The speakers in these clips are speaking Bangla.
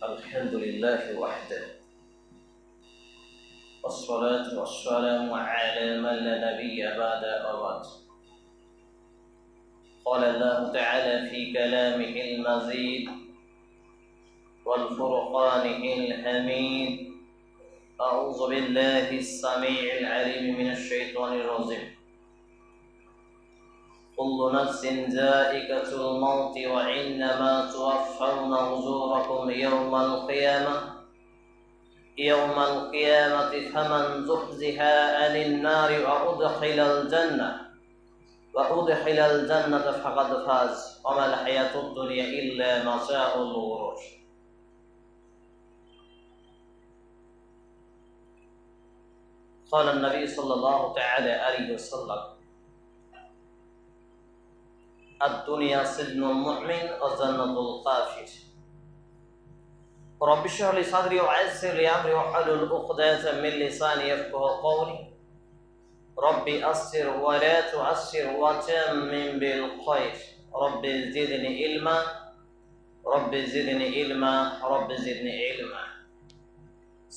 الحمد لله وحده. والصلاة والسلام على من لا نبي بعد أبد. قال الله تعالى في كلامه المزيد والفرقان الحميد. أعوذ بالله السميع العليم من الشيطان الرجيم. كل نفس ذائقة الموت وإنما توفون أجوركم يوم القيامة. يوم القيامة فمن زحزح عن النار وأدخل الجنة وأدخل الجنة فقد فاز. وما الحياة الدنيا إلا متاع الغرور. قال النبي صلى الله تعالى عليه وسلم الدنيا سجن المؤمن وجنة الكافر رب اشرح لي صدري ويسر لي امري واحلل عقدة من لساني يفقه قولي ربي أسر ولا تعسر وتمم بالخير رب زدني علما رب زدني علما رب زدني علما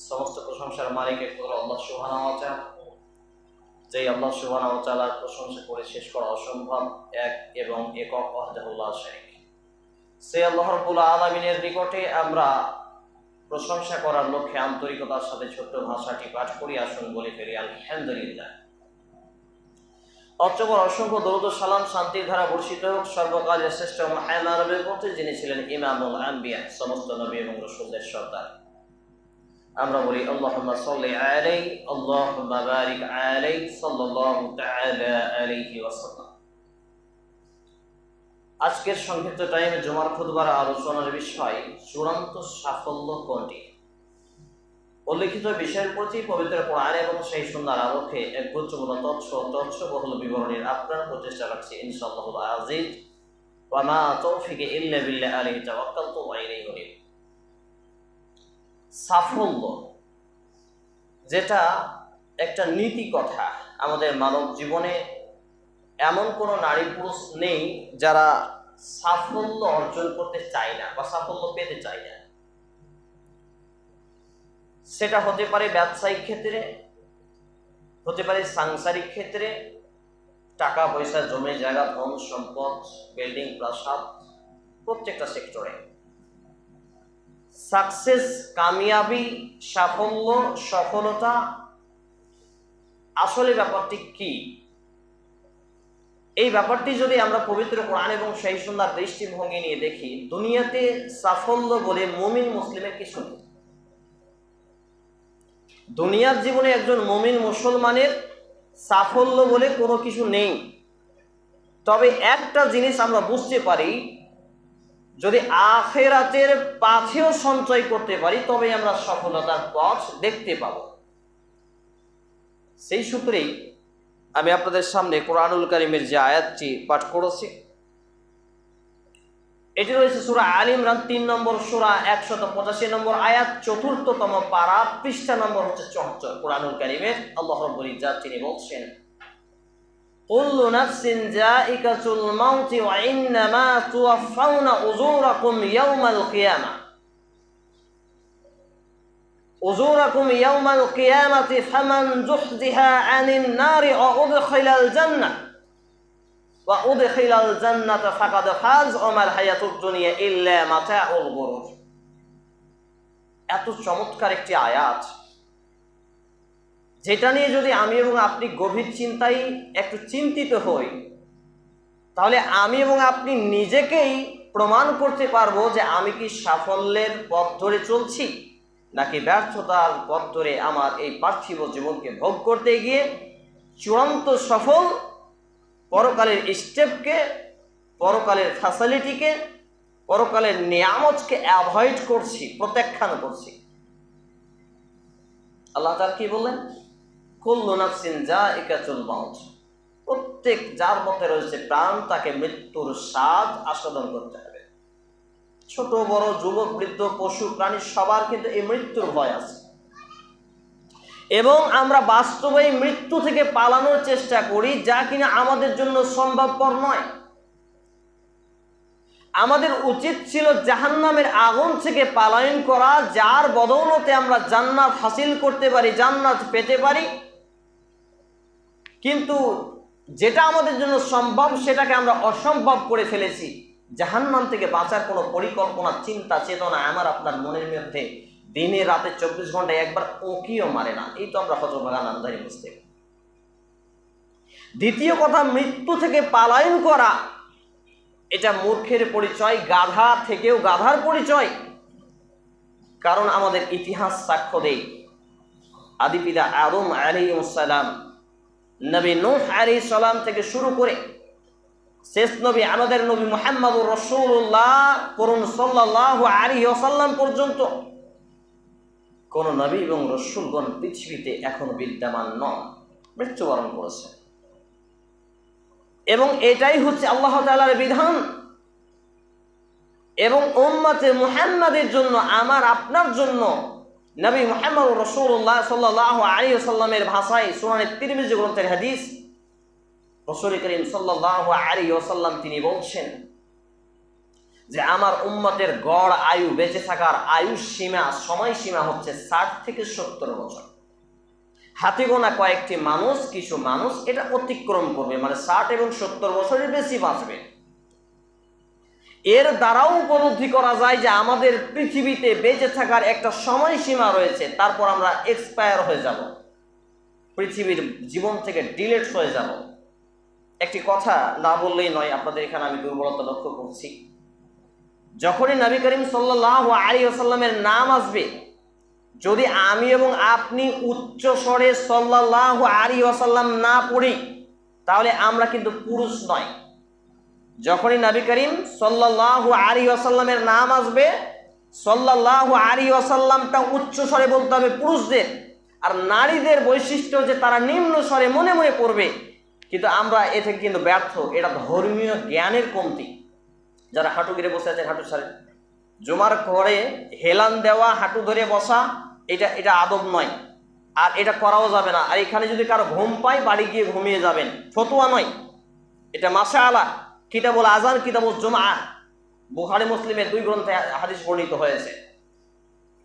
সমস্ত প্রশংসার মালিক একমাত্র আল্লাহ সুবহানাহু ওয়া তাআলা যে আল্লাহ ওয়া প্রশংসা করে শেষ করা অসম্ভব এক এবং একক ওয়াহদাহুল্লাহ শারীক। সে আল্লাহ রাব্বুল আলামিনের নিকটে আমরা প্রশংসা করার লক্ষ্যে আন্তরিকতার সাথে ছোট্ট ভাষাটি পাঠ করি, আসুন বলে ফেলি, আলহামদুলিল্লাহ। অর্চকর অসংখ্য দরুদ সালাম শান্তির ধারা বর্ষিত হোক, সর্বকালের শ্রেষ্ঠ মাহান আরবের মধ্যে যিনি ছিলেন ইমামুল আম্বিয়া সমস্ত নবী এবং রসুলদের সর্দার। আমরা বলি আজকের সংক্ষিপ্ত টাইমে জুমার খুতবার আলোচনার বিষয় চূড়ান্ত সাফল্য কোনটি? উল্লিখিত বিষয়ের প্রতি পবিত্র কোরআন এবং সেই সুন্দর আলোকে এক গুরুত্বপূর্ণ তথ্য তথ্য বহুল বিবরণীর আপ্রাণ প্রচেষ্টা রাখছি ইনশাআল্লাহ আজিজ। ওয়া মা তৌফিকে ইল্লা বিল্লাহ আলাইহি তাওয়াক্কালতু ওয়া ইলাইহি সাফল্য, যেটা একটা নীতি কথা আমাদের মানব জীবনে এমন কোনো নারী পুরুষ নেই যারা সাফল্য অর্জন করতে চায় না বা সাফল্য পেতে চায় না। সেটা হতে পারে ব্যবসায়িক ক্ষেত্রে, হতে পারে সাংসারিক ক্ষেত্রে, টাকা পয়সা, জমে, জায়গা, ধন, সম্পদ বিল্ডিং প্রাসাদ, প্রত্যেকটা সেক্টরে সাকসেস, কামিয়াবি, সাফল্য, সফলতা। আসলে ব্যাপারটি কি? এই ব্যাপারটি যদি আমরা পবিত্র কোরআন এবং সেই সুন্দর দৃষ্টিভঙ্গি নিয়ে দেখি, দুনিয়াতে সাফল্য বলে মুমিন মুসলিমের কিছু নেই। দুনিয়ার জীবনে একজন মুমিন মুসলমানের সাফল্য বলে কোনো কিছু নেই। তবে একটা জিনিস আমরা বুঝতে পারি যদি আখেরাতের পাথেও সঞ্চয় করতে পারি তবে আমরা সফলতার পথ দেখতে পাব। সেই সূত্রেই আমি আপনাদের সামনে কোরআনুল করিমের যে আয়াতটি পাঠ করেছি। এটি রয়েছে সুরা আল ইমরান, তিন নম্বর সুরা, একশত পঁচাশি নম্বর আয়াত, চতুর্থতম পারা, পৃষ্ঠা নম্বর হচ্ছে চঞ্চল কোরআনুল করিমের আল্লাহ রব্বুল ইজ্জাত তিনি বলছেন كل نفس ذائقة الموت وإنما توفون أجوركم يوم القيامة أجوركم يوم القيامة فمن زحزح عن النار وأدخل الجنة وأدخل الجنة فقد فاز وما الحياة الدنيا إلا متاع الغرور এত চমৎকার একটি আয়াত যেটা নিয়ে যদি আমি এবং আপনি গভীর চিন্তায় একটু চিন্তিত হই, তাহলে আমি এবং আপনি নিজেকেই প্রমাণ করতে পারব যে আমি কি সাফল্যের পথ ধরে চলছি, নাকি ব্যর্থতার পথ ধরে আমার এই পার্থিব জীবনকে ভোগ করতে গিয়ে চূড়ান্ত সফল পরকালের স্টেপকে পরকালের ফ্যাসিলিটিকে পরকালের নিয়ামতকে অ্যাভয়েড করছি, প্রত্যাখ্যান করছি। আল্লাহ তার কি বললেন? যা মাউত। প্রত্যেক যার মধ্যে রয়েছে প্রাণ, তাকে মৃত্যুর স্বাদ আস্বাদন করতে হবে। ছোট, বড়, যুবক, বৃদ্ধ, পশু, প্রাণী, সবার কিন্তু এই মৃত্যুর ভয় আছে। এবং আমরা বাস্তবে মৃত্যু থেকে পালানোর চেষ্টা করি, যা কিনা আমাদের জন্য সম্ভবপর নয়। আমাদের উচিত ছিল জাহান্নামের আগুন থেকে পালায়ন করা, যার বদৌলতে আমরা জান্নাত হাসিল করতে পারি, জান্নাত পেতে পারি। কিন্তু যেটা আমাদের জন্য সম্ভব, সেটাকে আমরা অসম্ভব করে ফেলেছি। জাহান্নাম থেকে বাঁচার কোনো পরিকল্পনা, চিন্তা, চেতনা আমার আপনার মনের মধ্যে দিনে রাতে চব্বিশ ঘন্টায় একবার ওকিও মারে না। এই তো আমরা হজরবাগান নামধারী বুঝতে দ্বিতীয় কথা, মৃত্যু থেকে পালায়ন করা। এটা মূর্খের পরিচয়, গাধা থেকেও গাধার পরিচয়। কারণ আমাদের ইতিহাস সাক্ষ্য দেয়। আদিপিতা আদম আলী সালাম নবী নূহ আলী সালাম থেকে শুরু করে শেষ নবী, আমাদের নবী মোহাম্মদ রসুল্লাহ করুন সাল্লাহ আলী ওসাল্লাম পর্যন্ত কোন নবী এবং রসুলগণ পৃথিবীতে এখনও বিদ্যমান নন, মৃত্যুবরণ করেছে। এবং এটাই হচ্ছে আল্লাহ তালার বিধান। এবং ওম্মাতে মুহাম্মাদের জন্য, আমার আপনার জন্য নবী মোহাম্মদ রসুল্লাহ সাল্লাহ আলী সাল্লামের ভাষায় সুনানের তিরমিজি গ্রন্থের হাদিস রসুল করিম সাল্লাহ আলী ওসাল্লাম তিনি বলছেন যে আমার উম্মতের গড় আয়ু বেঁচে থাকার আয়ু সীমা সময় সীমা হচ্ছে ষাট থেকে সত্তর বছর। হাতে গোনা কয়েকটি মানুষ, কিছু মানুষ এটা অতিক্রম করবে মানে ষাট এবং সত্তর বছরের বেশি বাঁচবে। এর দ্বারাও উপলব্ধি করা যায় যে আমাদের পৃথিবীতে বেঁচে থাকার একটা সময়সীমা রয়েছে, তারপর আমরা এক্সপায়ার হয়ে যাব। পৃথিবীর জীবন থেকে ডিলেট হয়ে যাব। একটি কথা না বললেই নয়, আপনাদের এখানে আমি দুর্বলতা লক্ষ্য করছি। যখনই নবী করিম সাল্লাহ আলী আসাল্লামের নাম আসবে, যদি আমি এবং আপনি উচ্চ স্বরে সাল্লাহ আলী আসাল্লাম না পড়ি, তাহলে আমরা কিন্তু পুরুষ নয়। যখনই নবী করিম সাল্লাহ আলী আসাল্লামের নাম আসবে সাল্লাহ আলী আসাল্লামটা উচ্চ স্বরে বলতে হবে পুরুষদের। আর নারীদের বৈশিষ্ট্য যে তারা নিম্ন স্বরে মনে মনে করবে কিন্তু আমরা এ থেকে কিন্তু ব্যর্থ। এটা ধর্মীয় জ্ঞানের কমতি। যারা হাঁটু গিরে বসে আছেন হাঁটু সারে জমার ঘরে হেলান দেওয়া, হাঁটু ধরে বসা, এটা এটা আদব নয়। আর এটা করাও যাবে না। আর এখানে যদি কারও ঘুম পায়, বাড়ি গিয়ে ঘুমিয়ে যাবেন। ফতোয়া নয়। এটা মাসা আলা কিতাবুল আজান কিতাবুল জমা বুহারি মুসলিমের দুই গ্রন্থে হাদিস বর্ণিত হয়েছে।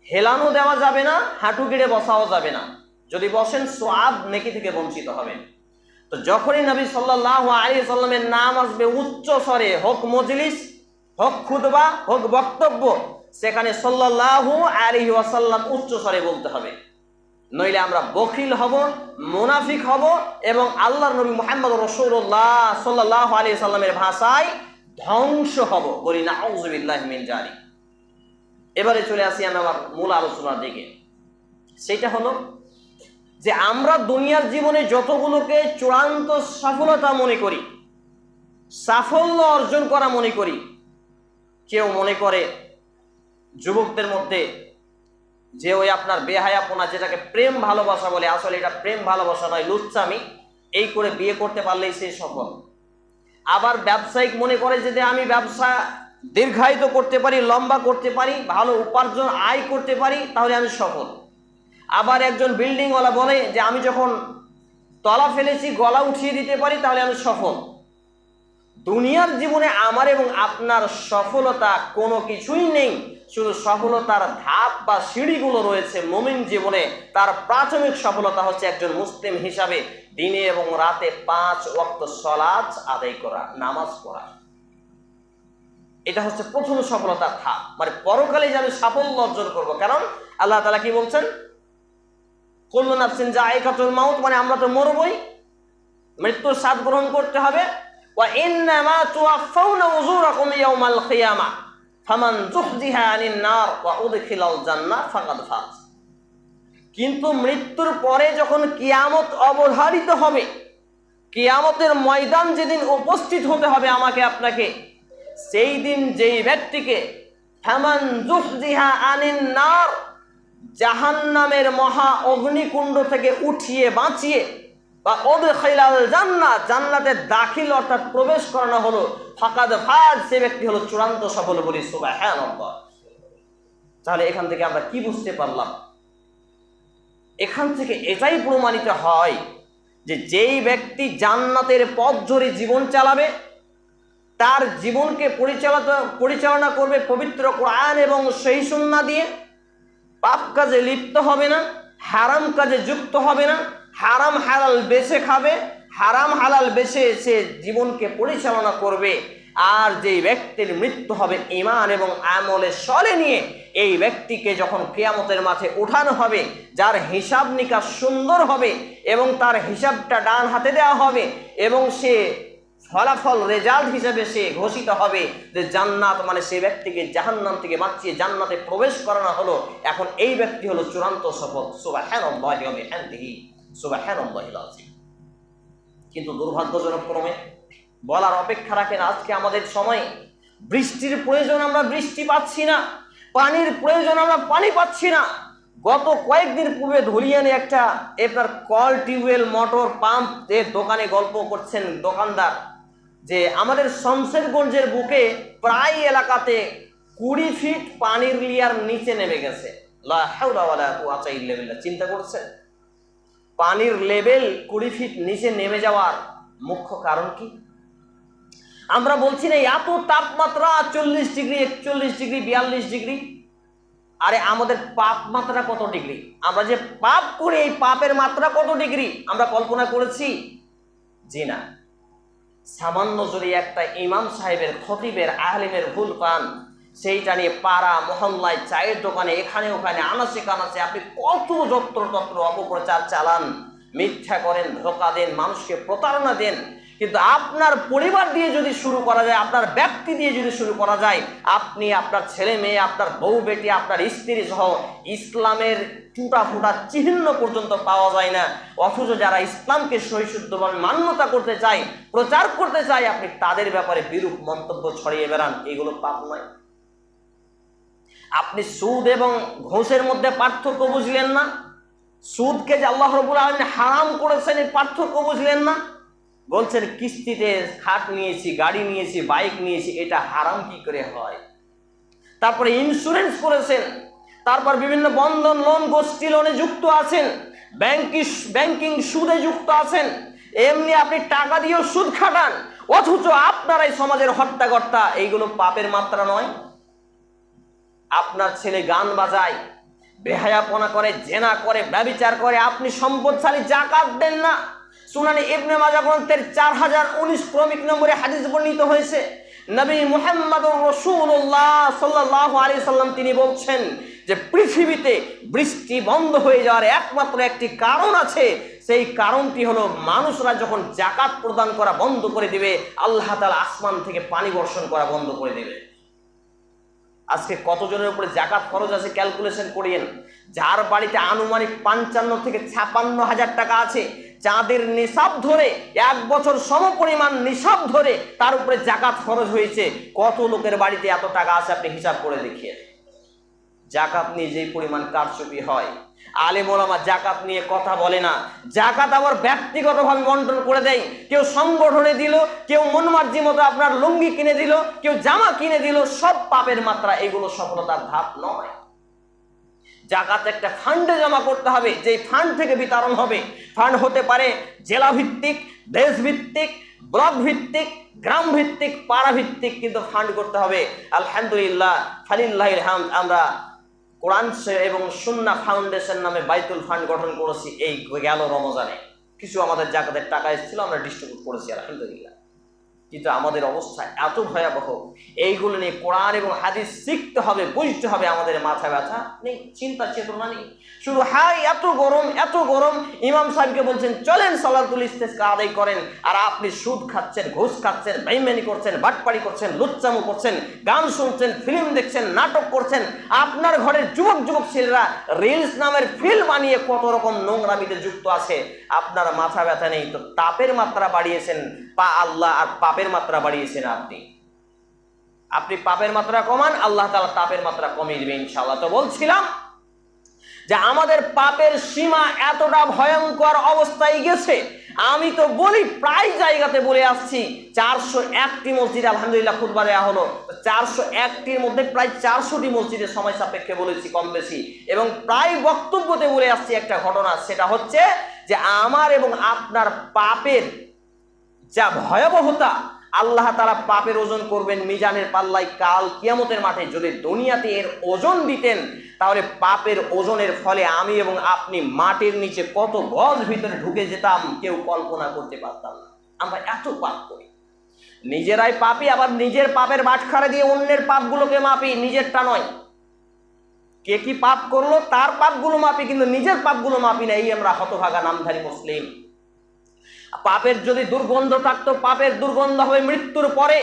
হেলানো দেওয়া যাবে না, হাঁটু গিড়ে বসাও যাবে না। যদি বসেন, সোয়াব নেকি থেকে বঞ্চিত হবেন। তো যখনই নবী সাল্লাহ আলী সাল্লামের নাম আসবে উচ্চ স্বরে, হোক মজলিস, হোক খুদবা হোক বক্তব্য, সেখানে সাল্লাহ আলী ওয়াসাল্লাম উচ্চ স্বরে বলতে হবে। নইলে আমরা বখিল হব, মুনাফিক হব এবং আল্লাহর নবী মোহাম্মদ রসুল্লাহ সাল্লাহ আলী সাল্লামের ভাষায় ধ্বংস হব বলি না জারি এবারে চলে আসি আমি আমার মূল আলোচনার দিকে। সেটা হলো যে আমরা দুনিয়ার জীবনে যতগুলোকে চূড়ান্ত সফলতা মনে করি, সাফল্য অর্জন করা মনে করি, কেউ মনে করে যুবকদের মধ্যে যে ওই আপনার বেহায়াপনা যেটাকে প্রেম ভালোবাসা বলে, আসলে এটা প্রেম ভালোবাসা নয় লুচ্চামি এই করে বিয়ে করতে পারলেই সে সফল। আবার ব্যবসায়িক মনে করে যে আমি ব্যবসা দীর্ঘায়িত করতে পারি, লম্বা করতে পারি, ভালো উপার্জন, আয় করতে পারি, তাহলে আমি সফল। আবার একজন বিল্ডিংওয়ালা বলে যে, আমি যখন তলা ফেলেছি, গলা উঠিয়ে দিতে পারি, তাহলে আমি সফল। দুনিয়ার জীবনে আমার এবং আপনার সফলতা কোনো কিছুই নেই। শুধু সফলতার ধাপ বা সিঁড়িগুলো রয়েছে মমিন জীবনে, তার প্রাথমিক সফলতা হচ্ছে একজন মুসলিম হিসাবে দিনে এবং রাতে পাঁচ ওয়াক্ত সলাজ আদায় করা, নামাজ পড়া। এটা হচ্ছে প্রথম সফলতার ধাপ। মানে পরকালে যে আমি সাফল্য অর্জন করব। কারণ আল্লাহ তালা কি বলছেন? কল্লু নাফসিন যা একাতুল মাউত মানে আমরা তো মরবই। মৃত্যুর স্বাদ গ্রহণ করতে হবে। ওয়া ইন্নামা তুওয়াফাউনা উজুরাকুম ইয়াউমাল কিয়ামা ফামান যুহজিহা আনিন নার ওয়া উদখিলাল জান্নাহ ফাকাদ ফাজ। কিন্তু মৃত্যুর পরে যখন কিয়ামত অবধারিত হবে, কিয়ামতের ময়দান যেদিন উপস্থিত হতে হবে আমাকে আপনাকে, সেই দিন যেই ব্যক্তিকে ফামান যুহজিহা আনিন নার জাহান্নামের মহা অগ্নিকুণ্ড থেকে উঠিয়ে বাঁচিয়ে বা ওদের খেলাল জান্নাত জান্নাতে দাখিল অর্থাৎ প্রবেশ করানো হলো, ফাঁকাদ ফাজ সে ব্যক্তি হলো চূড়ান্ত সফল বলি সুবাহ হ্যাঁ তাহলে এখান থেকে আমরা কি বুঝতে পারলাম? এখান থেকে এটাই প্রমাণিত হয় যে যেই ব্যক্তি জান্নাতের পথ ধরে জীবন চালাবে, তার জীবনকে পরিচালনা পরিচালনা করবে পবিত্র কোরআন এবং সেই সুন্না দিয়ে। পাপ কাজে লিপ্ত হবে না, হারাম কাজে যুক্ত হবে না হারাম হালাল বেছে খাবে, হারাম হালাল বেছে সে জীবনকে পরিচালনা করবে। আর যেই ব্যক্তির মৃত্যু হবে ইমান এবং আমলে সলে নিয়ে, এই ব্যক্তিকে যখন কেয়ামতের মাঠে উঠানো হবে, যার হিসাব নিকাশ সুন্দর হবে এবং তার হিসাবটা ডান হাতে দেওয়া হবে এবং সে ফলাফল, রেজাল্ট হিসেবে সে ঘোষিত হবে যে জান্নাত মানে সেই ব্যক্তিকে জাহান্নাম থেকে বাঁচিয়ে জান্নাতে প্রবেশ করানো হলো, এখন এই ব্যক্তি হলো চূড়ান্ত শপথ সুবাহ সুবাহ কিন্তু দুর্ভাগ্যজনক ক্রমে বলার অপেক্ষা রাখেন, আজকে আমাদের সময়ে বৃষ্টির প্রয়োজন আমরা বৃষ্টি পাচ্ছি না, পানির প্রয়োজন আমরা পানি পাচ্ছি না। গত কয়েকদিন পূর্বে ধুলিয়ানে একটা আপনার কল টিউবওয়েল মোটর পাম্পের দোকানে গল্প করছেন দোকানদার যে আমাদের শমশেরগঞ্জের বুকে প্রায় এলাকাতে কুড়ি ফিট পানির লিয়ার নিচে নেমে গেছে। চিন্তা করছেন? পানির লেভেল কুড়ি ফিট নিচে নেমে যাওয়ার মুখ্য কারণ কি? আমরা বলছি না এত তাপমাত্রা চল্লিশ ডিগ্রি, একচল্লিশ ডিগ্রি, বিয়াল্লিশ ডিগ্রি। আরে আমাদের পাপ মাত্রা কত ডিগ্রি? আমরা যে পাপ করি, এই পাপের মাত্রা কত ডিগ্রি? আমরা কল্পনা করেছি। জি না। সামান্য যদি একটা ইমাম সাহেবের খতিবের আহলিমের ভুল পান সেইটা নিয়ে পাড়া, মহল্লায়, চায়ের দোকানে, এখানে, ওখানে, আনাচে কানাচে আপনি কত যত্র তত্র অপপ্রচার চালান, মিথ্যা করেন, ধোকা দেন, মানুষকে প্রতারণা দেন। কিন্তু আপনার পরিবার দিয়ে যদি শুরু করা যায়, আপনার ব্যক্তি দিয়ে যদি শুরু করা যায়, আপনি আপনার ছেলে মেয়ে, আপনার বউ বেটি, আপনার স্ত্রী সহ ইসলামের টুটা ফুটা চিহ্ন পর্যন্ত পাওয়া যায় না। অথচ যারা ইসলামকে সহিশুদ্ধভাবে মান্যতা করতে চায়, প্রচার করতে চায়, আপনি তাদের ব্যাপারে বিরূপ মন্তব্য ছড়িয়ে বেড়ান। এগুলো পাপ নয়। আপনি সুদ এবং ঘোষের মধ্যে পার্থক্য বুঝলেন না? সুদকে যে আল্লাহ রবুল আলমিন হারাম করেছেন, এই পার্থক্য বুঝলেন না? বলছেন, কিস্তিতে খাট নিয়েছি, গাড়ি নিয়েছি, বাইক নিয়েছি, এটা হারাম কি করে হয়? তারপরে ইন্স্যুরেন্স করেছেন, তারপর বিভিন্ন বন্ধন লোন গোষ্ঠী লোনে যুক্ত আছেন ব্যাংকিং ব্যাংকিং সুদে যুক্ত আছেন, এমনি আপনি টাকা দিয়েও সুদ খাটান, অথচ আপনার এই সমাজের হত্যাকর্তা, এইগুলো পাপের মাত্রা নয়। আপনার ছেলে গান বাজায়, বেহায়াপনা করে, জেনা করে, ব্যবিচার করে, আপনি সম্পদশালী জাকাত দেন না। সুনানি ইবনে মাজা গ্রন্থের চার হাজার উনিশ ক্রমিক নম্বরে হাদিস বর্ণিত হয়েছে, নবী মুহাম্মদ রসুল্লাহ সাল্লাহ আলী সাল্লাম তিনি বলছেন যে পৃথিবীতে বৃষ্টি বন্ধ হয়ে যাওয়ার একমাত্র একটি কারণ আছে, সেই কারণটি হলো মানুষরা যখন জাকাত প্রদান করা বন্ধ করে দিবে, আল্লাহ তালা আসমান থেকে পানি বর্ষণ করা বন্ধ করে দেবে। আজকে কতজনের উপরে জাকাত খরচ আছে ক্যালকুলেশন করিয়েন। যার বাড়িতে আনুমানিক পঞ্চান্ন থেকে ছাপান্ন হাজার টাকা আছে, চাঁদের নিসাব ধরে, এক বছর সম পরিমাণ নিসাব ধরে তার উপরে জাকাত খরচ হয়েছে। কত লোকের বাড়িতে এত টাকা আছে আপনি হিসাব করে দেখিয়ে জাকাত নিয়ে যেই পরিমাণ কারচুপি হয় আলেম ওলামা জাকাত নিয়ে কথা বলে না। জাকাত আবার ব্যক্তিগতভাবে বন্টন করে দেয়। কেউ সংগঠনে দিল, কেউ মন মার্জি মতো আপনার লুঙ্গি কিনে দিল, কেউ জামা কিনে দিল, সব পাপের মাত্রা এগুলো সফলতার ধাপ নয়। জাকাত একটা ফান্ডে জমা করতে হবে, যেই ফান্ড থেকে বিতরণ হবে। ফান্ড হতে পারে জেলা ভিত্তিক দেশ ভিত্তিক ব্লক ভিত্তিক গ্রাম ভিত্তিক পাড়া ভিত্তিক কিন্তু ফান্ড করতে হবে। আলহামদুলিল্লাহ ফালিল্লাহ আমরা কোরআন এবং সুন্না ফাউন্ডেশন নামে বাইতুল ফান্ড গঠন করেছি এই গেল রমজানে। কিছু আমাদের জাকাতের টাকা এসেছিল, আমরা ডিস্ট্রিবিউট করেছি, আলহামদুলিল্লাহ। কিন্তু আমাদের অবস্থা এত ভয়াবহ। এইগুলো নিয়ে কোরআন এবং হাদিস শিখতে হবে, বুঝতে হবে আমাদের মাথা ব্যথা নেই, চিন্তা চেতনা নেই। শুধু হাই, এত গরম এত গরম। ইমাম সাহেবকে বলছেন, চলেন সালাতুল ইস্তেসকা আদায় করেন। আর আপনি সুদ খাচ্ছেন, ঘুষ খাচ্ছেন, বেইমানি করছেন, বাটপাড়ি করছেন, লুচ্চামু করছেন, গান শুনছেন ফিল্ম দেখছেন, নাটক করছেন। আপনার ঘরের যুবক যুবক ছেলেরা রিলস নামের ফিল্ম বানিয়ে কত রকম নোংরামিতে যুক্ত আছে। আপনার মাথা ব্যথা নেই, তো তাপের মাত্রা বাড়িয়েছেন। পা আল্লাহ আর পাপের মাত্রা বাড়িয়েছেন আপনি। আপনি পাপের মাত্রা কমান, আল্লাহ তাআলা তাপের মাত্রা কমিয়ে দেবে ইনশাআল্লাহ। তো বলছিলাম যে আমাদের পাপের সীমা এতটা ভয়ঙ্কর অবস্থায় গেছে, আমি তো বলি প্রায় জায়গাতে বলে আসছি, চারশো একটি মসজিদ আলহামদুলিল্লাহ খুদবা দেওয়া হলো। চারশো একটির মধ্যে প্রায় চারশোটি মসজিদের সময় সাপেক্ষে বলেছি কম বেশি। এবং প্রায় বক্তব্যতে বলে আসছি একটা ঘটনা, সেটা হচ্ছে যে আমার এবং আপনার পাপের যা ভয়াবহতা, আল্লাহ তারা পাপের ওজন করবেন মিজানের পাল্লায় কাল কিয়ামতের মাঠে। যদি দুনিয়াতে এর ওজন দিতেন, তাহলে পাপের ওজনের ফলে আমি এবং আপনি মাটির নিচে কত গজ ভিতরে ঢুকে যেতাম, কেউ কল্পনা করতে পারতাম না। আমরা এত পাপ করি। নিজেরাই পাপি, আবার নিজের পাপের বাটখারা দিয়ে অন্যের পাপগুলোকে মাপি, নিজেরটা নয়। কে কি পাপ করল, তার পাপগুলো মাপি, কিন্তু নিজের পাপগুলো মাপি না, এই আমরা হতভাগা নামধারী মুসলিম। পাপের যদি দুর্গন্ধ থাকতো, পাপের দুর্গন্ধ হবে মৃত্যুর পরে।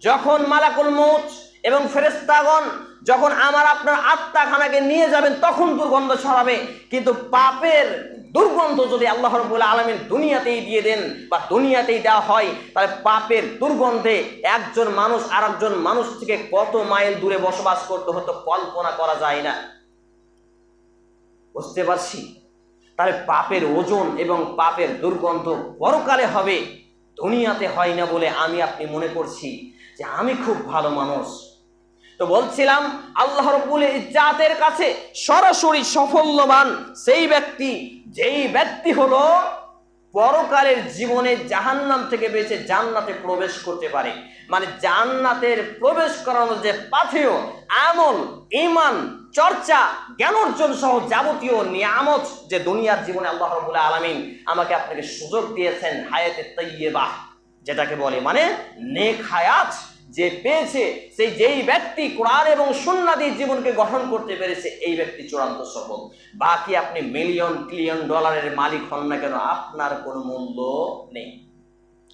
যখন মালাকুল মৌত এবং ফেরেস্তাগণ যখন আমার আপনার আত্মাখানাকে নিয়ে যাবেন, তখন দুর্গন্ধ ছড়াবে। কিন্তু পাপের দুর্গন্ধ যদি আল্লাহ রবুল্লা আলমীর দুনিয়াতেই দিয়ে দেন বা দুনিয়াতেই দেওয়া হয়, তাহলে পাপের দুর্গন্ধে একজন মানুষ আর একজন মানুষ থেকে কত মাইল দূরে বসবাস করতে হতো, কল্পনা করা যায় না। বুঝতে পারছি? তাহলে পাপের ওজন এবং পাপের দুর্গন্ধ পরকালে হবে। দুনিয়াতে হয় না বলে আমি আপনি মনে করছি যে আমি খুব ভালো মানুষ। তো বলছিলাম, আল্লাহ রব্বুল ইজ্জাতের কাছে সরাসরি সফল্যবান সেই ব্যক্তি, যেই ব্যক্তি হলো পরকালের জীবনে জাহান্নাম থেকে বেঁচে জান্নাতে প্রবেশ করতে পারে। মানে জান্নাতের প্রবেশ করানোর যে পাথেয় আমল ইমান চর্চা, জ্ঞান অর্জন সহ যাবতীয় নিয়ামত যে দুনিয়ার জীবনে আল্লাহ রবুল্লা আলমিন আমাকে আপনাকে সুযোগ দিয়েছেন, হায়াতে তৈয়বা যেটাকে বলে মানে নেক হায়াত যে পেয়েছে, সেই যেই ব্যক্তি কোরআন এবং সুন্নাদি জীবনকে গঠন করতে পেরেছে, এই ব্যক্তি চূড়ান্ত সফল। বাকি আপনি মিলিয়ন ট্রিলিয়ন ডলারের মালিক হন না কেন, আপনার কোনো মূল্য নেই।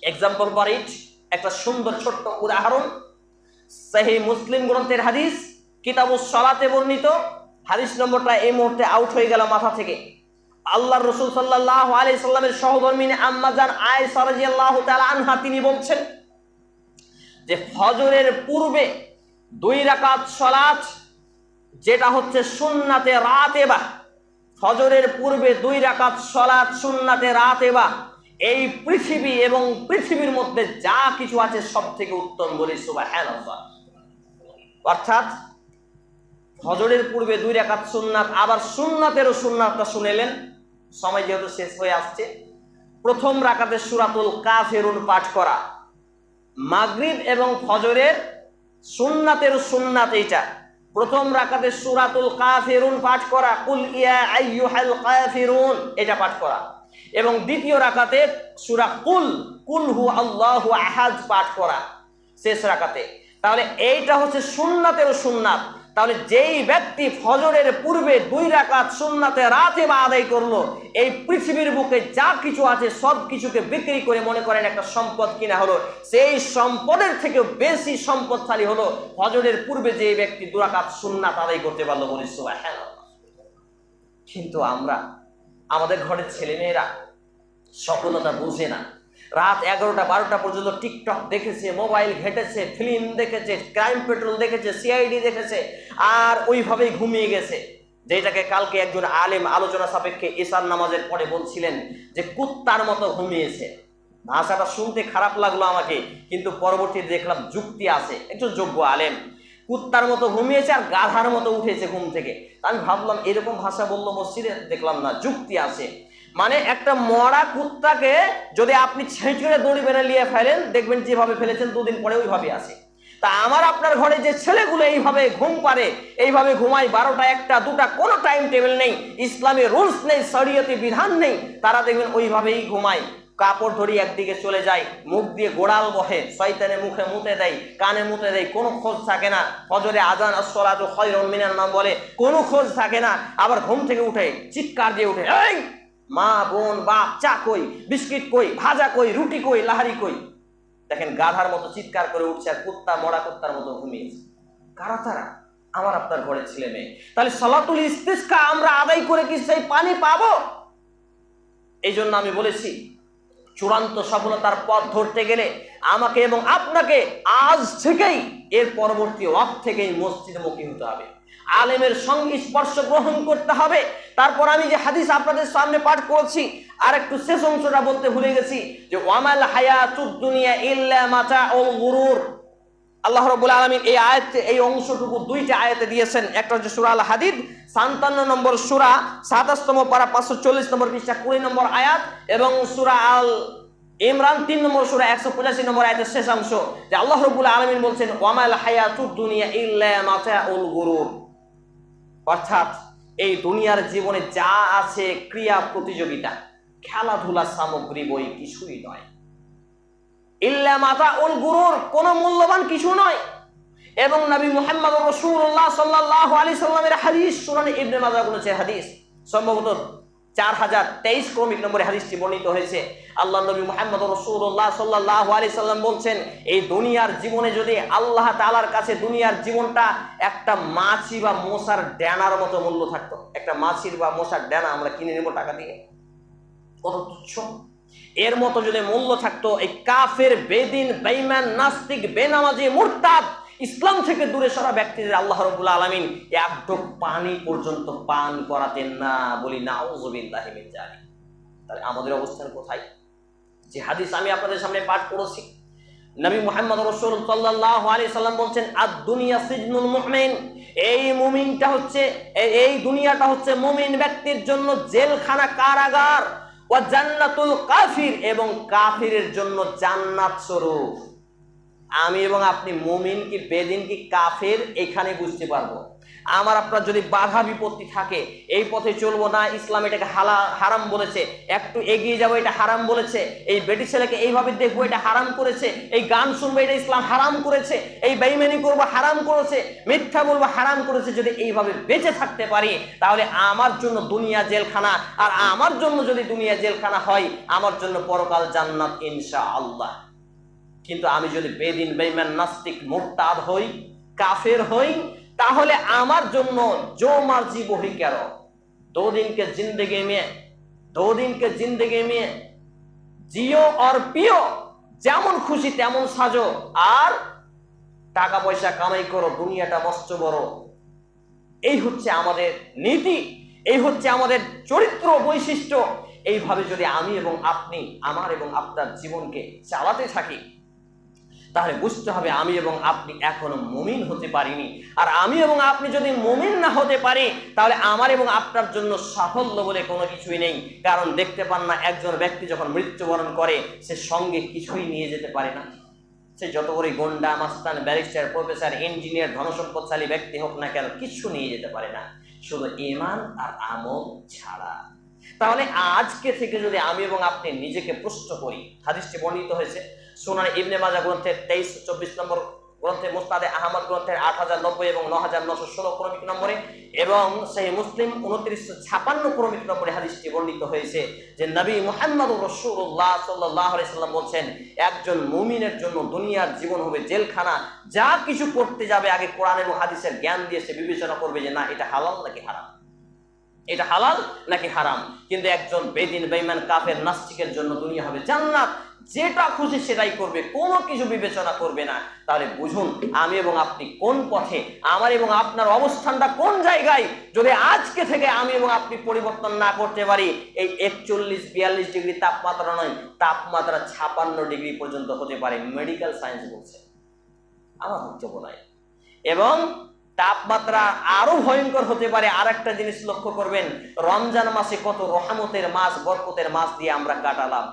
এক্সাম্পল ফর ইট একটা সুন্দর ছোট্ট উদাহরণ সেই মুসলিম গ্রন্থের হাদিস কিতাবুস সলাতে বর্ণিত। হাদিস নম্বরটা এই মুহূর্তে আউট হয়ে গেল মাথা থেকে। আল্লাহ রসুল সাল্লাহ আলি সাল্লামের সহধর্মিনী আম্মাজান আয় সারাজিয়াল্লাহ তাআলা আনহা, তিনি বলছেন যে, ফজরের পূর্বে দুই রাকাত সলাত, যেটা হচ্ছে সুন্নাতে রাতে বা ফজরের পূর্বে দুই রাকাত সলাত সুন্নাতে রাতে বা এই পৃথিবী এবং পৃথিবীর মধ্যে যা কিছু আছে সব থেকে উত্তম বলি সুবহানাল্লাহ। অর্থাৎ ফজরের পূর্বে দুই রাকাত সুন্নাত, আবার সুন্নাতেরও সুন্নাতটা শুনেলেন। সময় যেহেতু শেষ হয়ে আসছে। প্রথম রাকাতের সুরাতুল কাফেরুন পাঠ করা। মাগরিব এবং ফজরের সুন্নাতের সুন্নাত এইটা। প্রথম রাকাতে সুরাতুল কাফিরুন পাঠ করা। কুল ইয়া কাফিরুন, এটা পাঠ করা। এবং দ্বিতীয় রাকাতে সুরা কুল কুল হু আল্লাহু আহাদ পাঠ করা। শেষ রাকাতে। তাহলে এইটা হচ্ছে সুন্নাতের সুন্নাত। তাহলে যেই ব্যক্তি ফজরের পূর্বে দুই রাকাত সুন্নাতে রাতে বা আদায় করল, এই পৃথিবীর বুকে যা কিছু আছে সব কিছুকে বিক্রি করে মনে করেন একটা সম্পদ কিনা হলো। সেই সম্পদের থেকেও বেশি সম্পদশালী হলো ফজরের পূর্বে যে ব্যক্তি দুরাকাত সুন্নাত আদায় করতে পারল বলি হ্যাঁ কিন্তু আমরা, আমাদের ঘরের ছেলেমেয়েরা সফলতা বুঝে না। রাত এগারোটা বারোটা পর্যন্ত টিকটক দেখেছে, মোবাইল ঘেটেছে ফিল্ম দেখেছে ক্রাইম পেট্রোল দেখেছে সিআইডি দেখেছে, আর ওইভাবেই ঘুমিয়ে গেছে। যেটাকে কালকে একজন আলেম আলোচনা সাপেক্ষে এসার নামাজের পরে বলছিলেন যে, কুত্তার মতো ঘুমিয়েছে। ভাষাটা শুনতে খারাপ লাগল আমাকে, কিন্তু পরবর্তীতে দেখলাম যুক্তি আছে, একজন যোগ্য আলেম। কুত্তার মতো ঘুমিয়েছে আর গাধার মতো উঠেছে ঘুম থেকে। আমি ভাবলাম, এরকম ভাষা বলল মসজিদে, দেখলাম না, যুক্তি আছে। মানে একটা মরা কুত্তাকে যদি আপনি ছেঁচড়ে দড়ি বেড়ে নিয়ে ফেলেন, দেখবেন যেভাবে ফেলেছেন, দুদিন পরে ওইভাবে আসে তা আমার আপনার ঘরে যে ছেলেগুলো এইভাবে ঘুম পারে এইভাবে ঘুমায় বারোটা, একটা, দুটা, কোনো টাইম টেবিল নেই, ইসলামী রুলস নেই, শরীয়তি বিধান নেই, তারা দেখবেন ওইভাবেই ঘুমায়। কাপড় ধরি একদিকে চলে যায়, মুখ দিয়ে গোড়াল বহে, শয়তানে মুখে মুতে দেয়, কানে মুতে দেয়, কোনো খোঁজ থাকে না। ফজরে আজান আসলাত খয়রুন মিনার নাম বলে, কোনো খোঁজ থাকে না। আবার ঘুম থেকে উঠে, চিৎকার দিয়ে উঠে, এই মা, বোন, বাপ, চা কই, বিস্কিট কই, ভাজা কই, রুটি কই, লাহারি কই? দেখেন গাধার মতো চিৎকার করে উঠছে আর কুত্তা, মরা কুত্তার মতো ঘুমিয়েছে কারা তারা? আমার আপনার ঘরের ছেলে মেয়ে। তাহলে সলাতুল ইস্তিস্কা আমরা আদায় করে কি সেই পানি পাবো? এই জন্য আমি বলেছি, চূড়ান্ত সফলতার পথ ধরতে গেলে আমাকে এবং আপনাকে আজ থেকেই, এর পরবর্তী ওয়াক থেকেই মসজিদমুখী হতে হবে। আলেমের সঙ্গে স্পর্শ গ্রহণ করতে হবে। তারপর আমি যে হাদিস আপনাদের সামনে পাঠ করেছি আর একটু শেষ অংশটা বলতে ভুলে গেছি, যে ওয়ামাল হায়াতুদ দুনিয়া ইল্লা মাতা ও গুরুর। আল্লাহ রবুল আলমিন এই আয়াতে, এই অংশটুকু দুইটা আয়াতে দিয়েছেন। একটা হচ্ছে সুরা আল হাদিদ সান্তান্ন নম্বর সুরা, সাতাশতম পারা পাঁচশো চল্লিশ নম্বর পৃষ্ঠা, কুড়ি নম্বর আয়াত, এবং সুরা আল ইমরান তিন নম্বর সুরা, একশো পঁচাশি নম্বর আয়তের শেষ অংশ, যে আল্লাহ রবুল আলমিন বলছেন, ওয়ামাল হায়াতুদ দুনিয়া ইল্লা মাতাউল গুরুর। অর্থাৎ এই দুনিয়ার জীবনে যা আছে ক্রিয়া প্রতিযোগিতা খেলাধুলা সামগ্রী বই কিছুই নয়। ইল্লা মাতা উল গুরুর, কোন মূল্যবান কিছু নয়। এবং নবী মুহাম্মদ রসুল্লাহ সাল্লাহ আলী সাল্লামের হাদিস শুনানি ইবনে বলেছে হাদিস, সম্ভবত চার হাজার তেইশ ক্রমিক নম্বরে হাদিসটি বর্ণিত হয়েছে। আল্লাহ নবী মোহাম্মদ রসুল্লাহ সাল্লাহ আলি সাল্লাম বলছেন, এই দুনিয়ার জীবনে যদি আল্লাহ তালার কাছে দুনিয়ার জীবনটা একটা মাছি বা মশার ড্যানার মতো মূল্য থাকতো, একটা মাছির বা মশার ড্যানা আমরা কিনে নেব টাকা দিয়ে? কত তুচ্ছ এর মতো যদি মূল্য থাকতো, এই কাফের, বেদিন বেইমান নাস্তিক, বেনামাজি, মুরতাদ ইসলাম থেকে দূরে সরা ব্যক্তিদের আল্লাহ রবুল্লা আলমিন এক ঢোক পানি পর্যন্ত পান করাতেন না বলি মিন জালিক তাহলে আমাদের অবস্থান কোথায়? যে হাদিস আমি আপনাদের সামনে পাঠ করেছি। নবী মোহাম্মদ রসুল সাল্লাহ আলি সাল্লাম বলছেন আর দুনিয়া সিজনুল মুমিন। এই মুমিনটা হচ্ছে, এই দুনিয়াটা হচ্ছে মুমিন ব্যক্তির জন্য জেলখানা কারাগার ও জান্নাতুল কাফির এবং কাফিরের জন্য জান্নাত স্বরূপ। আমি এবং আপনি মুমিন কি বেদিন কি কাফের? এখানে বুঝতে পারব। আমার আপনার যদি বাধা বিপত্তি থাকে, এই পথে চলবো না, ইসলাম এটাকে হালা, হারাম বলেছে, একটু এগিয়ে যাব এটা হারাম বলেছে, এই বেটি ছেলেকে এইভাবে দেখব এটা হারাম করেছে, এই গান শুনব এটা ইসলাম হারাম করেছে, এই বেইমানি করব হারাম করেছে, মিথ্যা বলব হারাম করেছে, যদি এইভাবে বেঁচে থাকতে পারি, তাহলে আমার জন্য দুনিয়া জেলখানা, আর আমার জন্য যদি দুনিয়া জেলখানা হয়, আমার জন্য পরকাল জান্নাত ইনশা আল্লাহ কিন্তু আমি যদি বেদিন বেইমান নাস্তিক, মোরতাদ হই, কাফের হই, তাহলে আমার জন্য জো মার্জি বহি কেন? দো দিনকে জিন্দগি মেয়ে দো দিনকে জিন্দগি মেয়ে, জিও আর পিও, যেমন খুশি তেমন সাজো, আর টাকা পয়সা কামাই করো, দুনিয়াটা মস্ত বড়। এই হচ্ছে আমাদের নীতি, এই হচ্ছে আমাদের চরিত্র বৈশিষ্ট্য। এইভাবে যদি আমি এবং আপনি, আমার এবং আপনার জীবনকে চালাতে থাকি তাহলে বুঝতে হবে আমি এবং আপনি এখনও মুমিন হতে পারিনি। আর আমি এবং আপনি যদি মুমিন না হতে পারি, তাহলে আমার এবং আপনার জন্য সাফল্য বলে কোনো কিছুই নেই। কারণ দেখতে পান না, একজন ব্যক্তি যখন মৃত্যুবরণ করে, সে সঙ্গে কিছুই নিয়ে যেতে পারে না। সে যত করে গন্ডা, মাস্তান, ব্যারিস্টার, প্রফেসর, ইঞ্জিনিয়ার, ধনসম্পদশালী ব্যক্তি হোক না কেন, কিছু নিয়ে যেতে পারে না। শুধু ইমান আর আমল ছাড়া। তাহলে আজকে থেকে যদি আমি এবং আপনি নিজেকে প্রশ্ন করি, হাদিসটি বর্ণিত হয়েছে সোনার ইবনে মাজা গ্রন্থের তেইশ, চব্বিশ নম্বর গ্রন্থে, মুস্তাদে আহমদ গ্রন্থের আট হাজার নব্বই এবং ন হাজার নশো ষোলো ক্রমিক নম্বরে এবং সেই মুসলিম উনত্রিশশো ছাপান্ন ক্রমিক নম্বরে হাদিসটি বর্ণিত হয়েছে যে নবী মোহাম্মদ রসুল্লাহ সাল্লাহ সাল্লাম বলছেন, একজন মুমিনের জন্য দুনিয়ার জীবন হবে জেলখানা, যা কিছু করতে যাবে আগে কোরআন এবং হাদিসের জ্ঞান দিয়ে সে বিবেচনা করবে যে না, এটা হালাল নাকি হারাম? এটা হালাল নাকি হারাম? কিন্তু একজন বেদিন বেইমান কাফের, নাস্তিকের জন্য দুনিয়া হবে জান্নাত। যেটা খুশি সেটাই করবে, কোনো কিছু বিবেচনা করবে না। তাহলে বুঝুন, আমি এবং আপনি কোন পথে, আমার এবং আপনার অবস্থানটা কোন জায়গায়, যদি আজকে থেকে আমি এবং আপনি পরিবর্তন না করতে পারি, এই একচল্লিশ, বিয়াল্লিশ ডিগ্রি তাপমাত্রা নয়, তাপমাত্রা ছাপান্ন ডিগ্রি পর্যন্ত হতে পারে মেডিকেল সায়েন্স বলছে। আমার বক্তব্য নয় এবং তাপমাত্রা আরও ভয়ঙ্কর হতে পারে আর একটা জিনিস লক্ষ্য করবেন, রমজান মাসে কত রহমতের মাস, বরকতের মাস দিয়ে আমরা কাটালাম।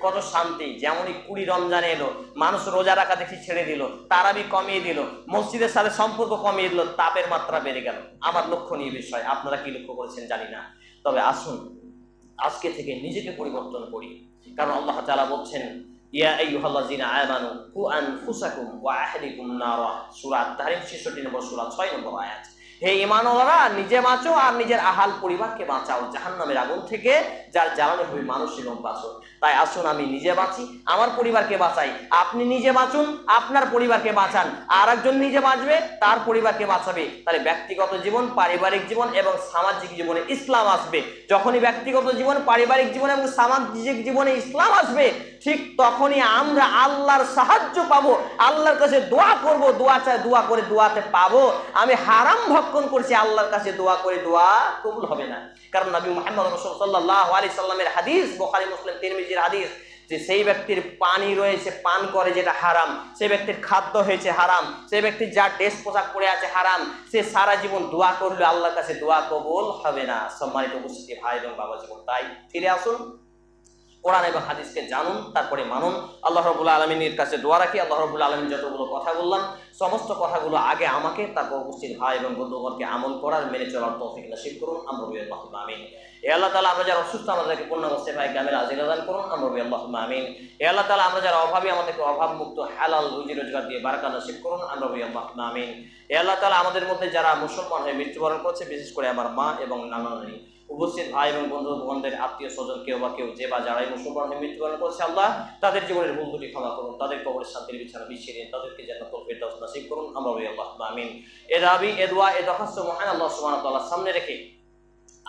কত শান্তি। যেমনই কুড়ি রমজানে এলো, মানুষ রোজা রাখা দেখি ছেড়ে দিল, তারাবি কমিয়ে দিল, মসজিদের সাথে সম্পর্ক কমিয়ে দিল, তাপের মাত্রা বেড়ে গেল। আমার লক্ষণীয় বিষয়, আপনারা কি লক্ষ্য করেছেন জানি না। তবে আসুন, আজকে থেকে নিজেকে পরিবর্তন করি। কারণ আল্লাহ তাআলা বলছেন ওয়া আহলিকুম নারা। সূরা আত-তাহরিম 66 নম্বর সূরা 6 নম্বর হে নিজে বাঁচো আর নিজের আহাল পরিবারকে বাঁচাও। জাহান্নামের আগুন থেকে যার জ্বালানি হবে মানুষ এবং বাঁচো তাই আসুন আমি নিজে বাঁচি, আমার পরিবারকে বাঁচাই। আপনি নিজে বাঁচুন, আপনার পরিবারকে বাঁচান। আর একজন নিজে বাঁচবে, তার পরিবারকে বাঁচাবে। তাহলে ব্যক্তিগত জীবন, পারিবারিক জীবন এবং সামাজিক জীবনে ইসলাম আসবে। যখনই ব্যক্তিগত জীবন, পারিবারিক জীবন এবং সামাজিক জীবনে ইসলাম আসবে, ঠিক তখনই আমরা আল্লাহর সাহায্য পাবো। আল্লাহর কাছে দোয়া করব, দোয়া চাই, দোয়া করে দোয়াতে পাবো। আমি হারাম ভক্ষণ করছি, আল্লাহর কাছে দোয়া করে দোয়া কবুল হবে না। কারণ নবী মুহাম্মদ রসুল সাল্লাহ আলি সাল্লামের হাদিস, বোখারি, মুসলিম তিরমিজির হাদিস যে সেই ব্যক্তির পানি রয়েছে, পান করে যেটা হারাম। সেই ব্যক্তির খাদ্য হয়েছে হারাম। সেই ব্যক্তির যা ড্রেস পোশাক পরে আছে হারাম। সে সারা জীবন দোয়া করলে আল্লাহর কাছে দোয়া কবুল হবে না। সম্মানিত উপস্থিতি, ভাই এবং বাবা জীবন। তাই ফিরে আসুন। কোরআন এবং হাদিসকে জানুন, তারপরে মানুন। আল্লাহ রবুল্লা আলমিনের কাছে দোয়া রাখি। আল্লাহ রবুল্লা আলমিন যতগুলো কথা বললাম, সমস্ত কথাগুলো আগে আমাকে, তারপর উপস্থিত ভাই এবং বন্ধুগণকে আমল করার, মেনে চলার তৌফিক নসিব করুন। আমরা আমিন। এ আল্লাহ তালা আমরা যারা অসুস্থ, আমাদেরকে পূর্ণ অবস্থায় ভাই গ্রামের আজিল দান করুন আমরা আল্লাহ আমিন। এ আল্লাহ তালা আমরা যারা অভাবী, আমাদেরকে অভাব মুক্ত হালাল রুজি রোজগার দিয়ে বারাকা নসিব করুন আমরা আল্লাহ আমিন। এ আল্লাহ তালা আমাদের মধ্যে যারা মুসলমান হয়ে মৃত্যুবরণ করছে, বিশেষ করে আমার মা এবং নানা নানি, উপস্থিত ভাই এবং বন্ধু বোনদের আত্মীয় স্বজন, কেউ বা কেউ যে বা যারাই মুসলমান হয়ে মৃত্যুবরণ করছে, আল্লাহ তাদের জীবনের ভুল দুটি ক্ষমা করুন, তাদের কবরের শান্তির বিছানা বিছিয়ে দিন তাদেরকে যেন তৌফিক দাও নসিব করুন আমরা আল্লাহ আমিন। এ দাবি, এ দোয়া, এ দরখাস্ত মহান আল্লাহ ওয়া সামনে রেখে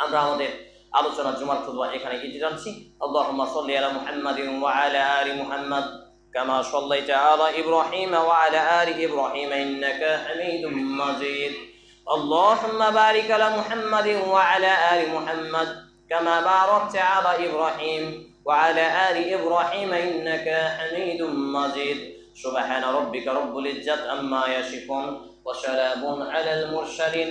আমরা আমাদের আলোচনা জুমার খুতবা এখানে ইতি জানছি আল্লাহুম্মা সাল্লি আলা মুহাম্মাদিন ওয়া আলা আলি মুহাম্মাদ كما صليت على إبراهيم وعلى آل إبراهيم إنك حميد مجيد اللهم بارك على محمد وعلى آل محمد كما باركت على إبراهيم وعلى آل إبراهيم إنك حميد مجيد سبحان ربك رب العزة عما يصفون وسلام على المرسلين